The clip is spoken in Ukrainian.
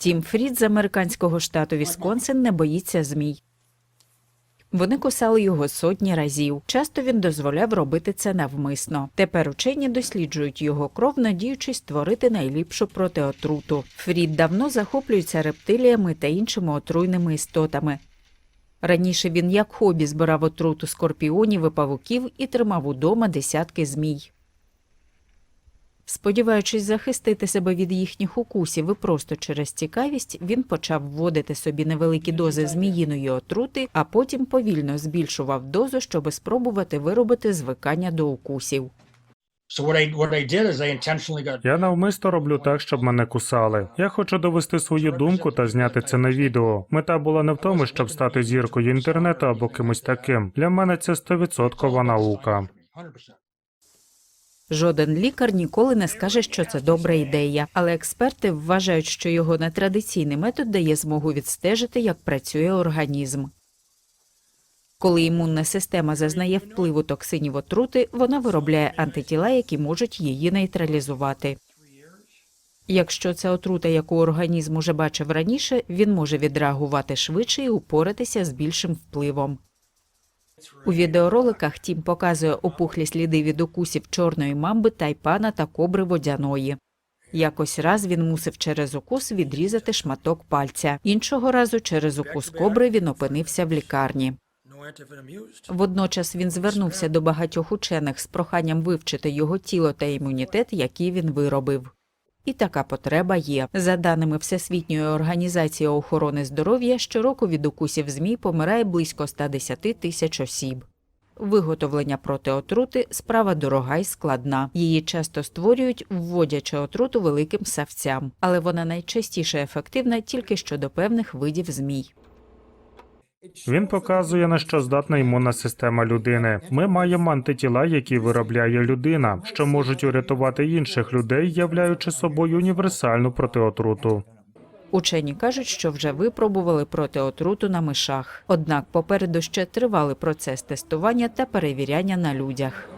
Тім Фрід з американського штату Вісконсин не боїться змій. Вони кусали його сотні разів. Часто він дозволяв робити це навмисно. Тепер учені досліджують його кров, надіючись створити найліпшу протиотруту. Фрід давно захоплюється рептиліями та іншими отруйними істотами. Раніше він як хобі збирав отруту скорпіонів і павуків і тримав удома десятки змій. Сподіваючись захистити себе від їхніх укусів і просто через цікавість, він почав вводити собі невеликі дози зміїної отрути, а потім повільно збільшував дозу, щоб спробувати виробити звикання до укусів. Я навмисно роблю так, щоб мене кусали. Я хочу довести свою думку та зняти це на відео. Мета була не в тому, щоб стати зіркою інтернету або кимось таким. Для мене це стовідсоткова наука. 100%. Жоден лікар ніколи не скаже, що це добра ідея, але експерти вважають, що його нетрадиційний метод дає змогу відстежити, як працює організм. Коли імунна система зазнає впливу токсинів отрути, вона виробляє антитіла, які можуть її нейтралізувати. Якщо це отрута, яку організм уже бачив раніше, він може відреагувати швидше і упоратися з більшим впливом. У відеороликах Тім показує опухлі сліди від укусів чорної мамби, тайпана та кобри водяної. Якось раз він мусив через укус відрізати шматок пальця. Іншого разу через укус кобри він опинився в лікарні. Водночас він звернувся до багатьох учених з проханням вивчити його тіло та імунітет, який він виробив. І така потреба є. За даними Всесвітньої організації охорони здоров'я, щороку від укусів змій помирає близько 110 тисяч осіб. Виготовлення протиотрути справа дорога і складна. Її часто створюють, вводячи отруту великим савцям, але вона найчастіше ефективна тільки щодо певних видів змій. Він показує на що здатна імунна система людини. Ми маємо антитіла, які виробляє людина, що можуть урятувати інших людей, являючи собою універсальну протиотруту. Учені кажуть, що вже випробували протиотруту на мишах. Однак попереду ще тривалий процес тестування та перевіряння на людях.